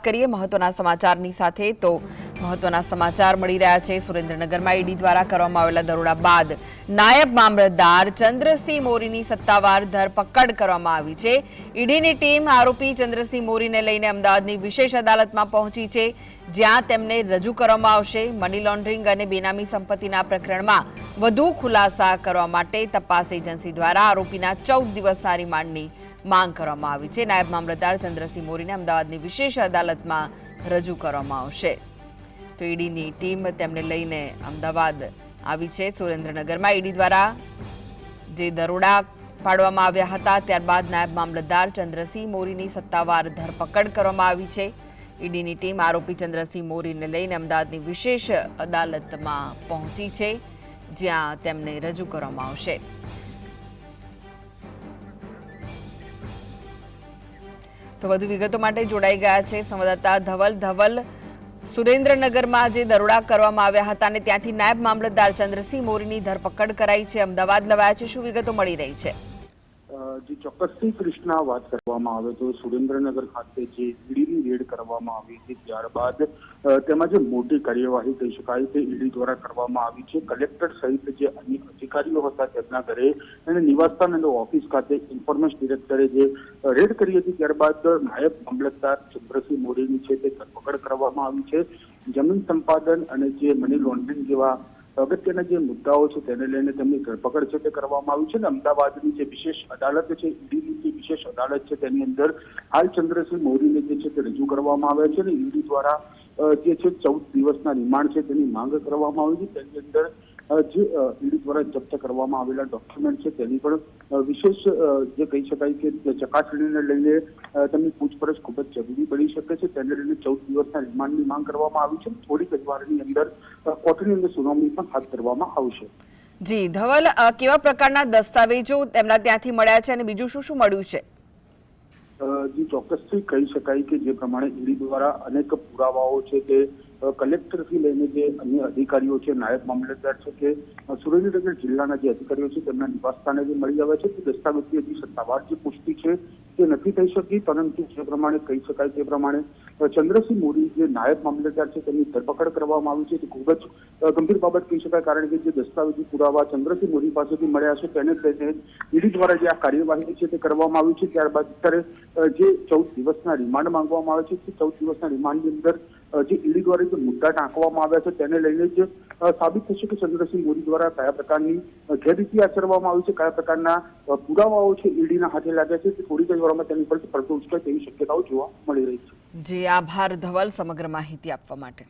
કરીએ મહત્વના સમાચારની સાથે, તો મહત્વના સમાચાર મળી રહ્યા છે. સુરેન્દ્રનગરમાં ઈડી દ્વારા કરવામાં આવેલા દરોડા બાદ નાયબ મામલતદાર ચંદ્રસિંહ મોરીની સત્તાવાર ધરપકડ કરવામાં આવી છે. ઈડીની ટીમ આરોપી ચંદ્રસિંહ મોરીને લઈને અમદાવાદની વિશેષ અદાલતમાં પહોંચી છે, જ્યાં તેમને રજૂ કરવામાં આવશે. મની લોન્ડરિંગ અને બેનામી સંપત્તિના પ્રકરણમાં વધુ ખુલાસા કરવા માટે તપાસ એજન્સી દ્વારા આરોપીના ચૌદ દિવસના રિમાન્ડની માંગ કરવામાં આવી છે. નાયબ મામલતદાર ચંદ્રસિંહ મોરીને અમદાવાદની વિશેષ અદાલતમાં રજૂ કરવામાં આવશે. તો ઈડીની ટીમ તેમને લઈને અમદાવાદ આવી છે. સુરેન્દ્રનગરમાં ઈડી દ્વારા જે દરોડા પાડવામાં આવ્યા હતા, ત્યારબાદ નાયબ મામલતદાર ચંદ્રસિંહ મોરીની સત્તાવાર ધરપકડ કરવામાં આવી છે. ઈડીની ટીમ આરોપી ચંદ્રસિંહ મોરીને લઈને અમદાવાદની વિશેષ અદાલતમાં પહોંચી છે, જ્યાં તેમને રજૂ કરવામાં આવશે. તો વધુ વિગતો માટે જોડાઈ ગયા છે સંવાદદાતા ધવલ. ધવલ, સુરેન્દ્રનગરમાં જે દરોડા કરવામાં આવ્યા હતા અને ત્યાંથી નાયબ મામલતદાર ચંદ્રસિંહ મોરીની ધરપકડ કરાઈ છે. અમદાવાદ લવાયા છે. શું વિગતો મળી રહી છે? જે ચોક્કસથી કૃષ્ણા વાત કરવામાં આવે તો સુરેન્દ્રનગર ખાતે જે ઈડીની રેડ કરવામાં આવી હતી ત્યારબાદ તેમાં જે મોટી કાર્યવાહી કહી શકાય તે ઈડી દ્વારા કરવામાં આવી છે. કલેક્ટર સહિત જે અન્ય અધિકારીઓ હતા તેમના ઘરે અને નિવાસસ્થાન અને ઓફિસ ખાતે ઇન્ફોર્મેશન ડિરેક્ટરે જે રેડ કરી હતી ત્યારબાદ નાયબ મામલતદાર ચંદ્રસિંહ મોરીની છે તે ધરપકડ કરવામાં આવી છે. જમીન સંપાદન અને જે મની લોન્ડરિંગ જેવા અગત્યના જે મુદ્દાઓ છે તેને લઈને તેમની ધરપકડ છે તે કરવામાં આવી છે અને અમદાવાદની જે વિશેષ અદાલત છે, ઈડીની જે વિશેષ અદાલત છે તેની અંદર હાલ ચંદ્રસિંહ મોદીને જે છે તે રજૂ કરવામાં આવ્યા છે અને ઈડી દ્વારા જે છે ચૌદ દિવસના રિમાન્ડ છે તેની માંગ કરવામાં આવી છે. તેની અંદર જે ઈડી દ્વારા જપ્ત કરવામાં આવેલા ડોક્યુમેન્ટ છે તેની પણ વિશેષ જે કહી શકાય કે ચકાસણીને લઈને તેમની પૂછપરછ ખૂબ જ જરૂરી બની શકે છે. તેને લઈને ચૌદ દિવસના રિમાન્ડની માંગ કરવામાં આવી છે. થોડીક જ વારની અંદર કોર્ટની અંદર સુનાવણી પણ હાથ ધરવામાં આવશે. જી, ધવલ કેવા પ્રકારના દસ્તાવેજો તેમના ત્યાંથી મળ્યા છે અને બીજું શું શું મળ્યું છે? જે ચોક્કસથી કહી શકાય કે જે પ્રમાણે ઈડી દ્વારા અનેક પુરાવાઓ છે તે કલેક્ટરથી લઈને જે અન્ય અધિકારીઓ છે, નાયબ મામલતદાર છે કે સુરેન્દ્રનગર જિલ્લાના જે અધિકારીઓ છે તેમના નિવાસસ્થાને જે મળી આવ્યા છે તે દસ્તાવેજની હજી સત્તાવાર જે પુષ્ટિ છે તે નથી થઈ શકી, પરંતુ જે પ્રમાણે કહી શકાય તે પ્રમાણે ચંદ્રસિંહ મોરી જે નાયબ મામલતદાર છે, તેમની ધરપકડ કરવામાં આવી છે, તે ખૂબ જ ગંભીર બાબત કહી શકાય, કારણ કે જે દસ્તાવેજી પુરાવા ચંદ્રસિંહ મોરી પાસેથી મળ્યા છે, તેને લઈને ઈડી દ્વારા જે આ કાર્યવાહી છે તે કરવામાં આવી છે, ત્યારબાદ અત્યારે જે ચૌદ દિવસના રિમાન્ડ માંગવામાં આવે છે, તે ચૌદ દિવસના રિમાન્ડની અંદર જે ઈડી દ્વારા જે મુદ્દા ટાંકવામાં આવ્યા છે, તેને લઈને જ સાબિત થશે કે ચંદ્રસિંહ મોદી દ્વારા કયા પ્રકારની ગેરરીતિ આચરવામાં આવી છે, કયા પ્રકારના પુરાવાઓ છે ઈડીના હાથે લાગ્યા છે, તે થોડી જ વારમાં તેની પર પડતો ઉચકાય તેવી શક્યતાઓ જોવા મળી રહી છે. જી, આભાર ધવલ, સમગ્ર માહિતી આપવા માટે.